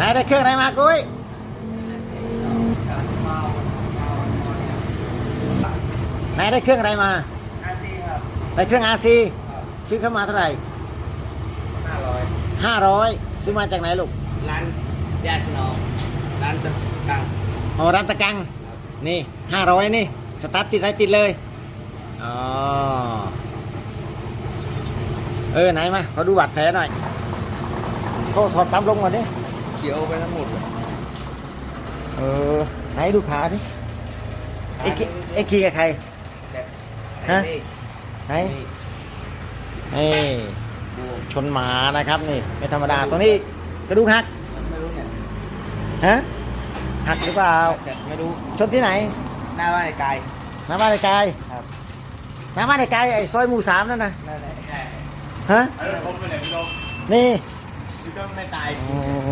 ไหนได้เครื่องอะไรมากุ้ยไหนได้เครื่องอะไรมาอาซีครับได้เครื่องอาซีซื้อเข้ามาเท่าไหร่ห้าร้อยห้าร้อยซื้อมาจากไหนลูกร้านญาติพี่น้องร้านตะกังอ๋อร้านตะกังนี่ห้าร้อยนี่สตาร์ทติดอะไรติดเลยอ๋อเออไหนมาเขาดูบาดแผลหน่อยโทษถอดปั๊มลงก่อนดิ เขียวไปทั้งหมดเลยเออไหนดูขาดิเอ็กซ์เอ็กซ์ขี่กับใคร แบบฮะนี่ไหนนี่นี่ดูชนหมานะครับนี่ไม่ธรรมดาตัวนี้กระดูกหักไม่รู้เนี่ยฮะหักหรือเปล่าแต่ไม่รู้ชนที่ไหนหน้าบ้านไอ้กายน้ำบ้านไอ้กายครับน้ำบ้านไอ้กายไอ้ซอยหมู่สามนั่นนะนั่นแหละฮะเออผมไปไหน ไม่รู้นี่พี่ต้องไม่ตายโอ้โห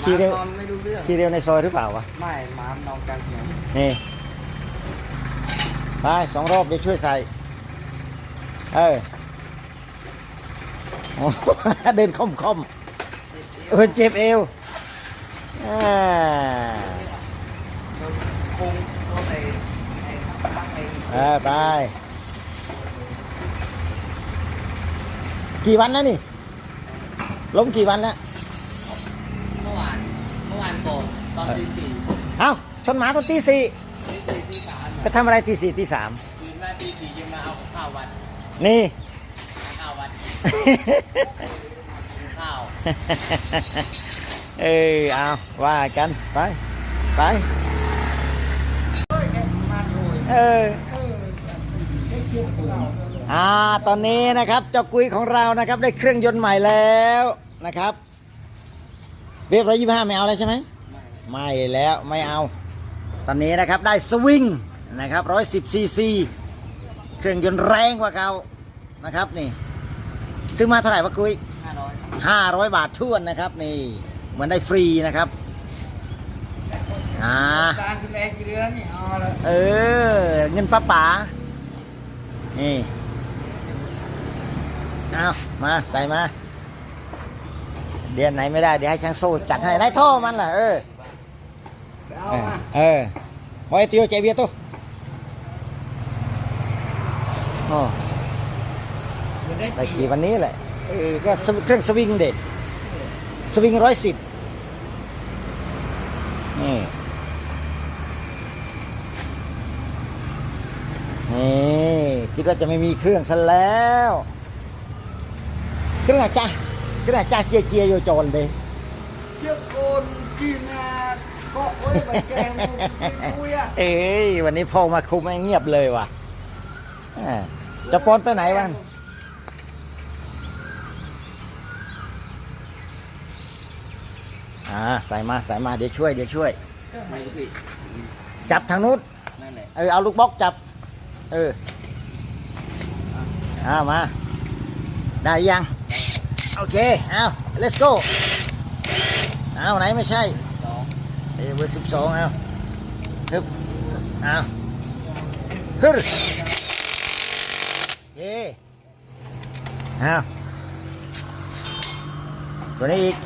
หขี่มาเร็ว นอนไม่รู้เรื่องขี่เร็วในซอยหรือเปล่าวะ ไม่หมานอนกลางถนนนี่ ไปสองรอบเดี๋ยวช่วยใส่ เออโอ้ เดินค่อมค่อมๆเออเจ็บเอวอ่าคงก็ไปไอ้ไอ้เออไป กี่วันแล้วนี่ ล้มกี่วันแล้ว เมื่อวานเมื่อวานก่อนตอนตีสี่เอ้า ชนหมาตอนตีสี่ตีสี่ตีสามไปทำอะไรตีสี่ตีสามตื่นมาตีสี่ยังมาเอาข้าววัดนี่ ข้าววัดข้าวเออเอาว่ากัน ไป ไป เออ อ่าตอนนี้นะครับเจ้ากุยของเรานะครับ ได้เครื่องยนต์ใหม่แล้วนะครับเรียบร้อยยี่ห้าไม่เอาแล้วใช่ไหมไม่แล้วไม่เอา ตอนนี้นะครับได้สวิงนะครับร้อยสิบซีซีเครื่องยนต์แรงกว่าเก่านะครับนี่ซื้อมาเท่าไหร่วะกุยห้าร้อยห้าร้อยบาททวนนะครับนี่เหมือนได้ฟรีนะครับอ่าการกินแรงกินเรือนี่เอาละเออเงินป้าป๋านี่ เอามาใส่มา เดือนไหนไม่ได้ เดี๋ยวให้ช่างโซ่จัดให้ได้ท่อมันล่ะเออ เอาเออมาเออไว้เตียวใจเบียร์ตัวอ๋อได้ขี่วันนี้แหละเออก็สวิเครื่องสวิงเด็ดสวิงร้อยสิบนี่นี่คิดว่าจะไม่มีเครื่องซะแล้ว เครื่องอาจารย์เครื่องอาจารย์เจียเจียโยโจนเลยเจ้าโกนกินอะก็เอ้ยใบแกงมึงคุยอะเอ้ยวันนี้พ่อมาคุมให้เงียบเลยว่ะอ่าจะปอนไปไหนวันอ่าใส่มาใส่มาเดี๋ยวช่วยเดี๋ยวช่วย ไม่รู้ผิดจับทางนู้นนั่นแหละเออเอาลูกบล็อกจับ เออเอามา ได้ยัง โอเคเอา let's go เอาไหนไม่ใช่สองเออเบอร์สิบสองเอาฮึบเอาฮึบเย่เอาตัวนี้อีก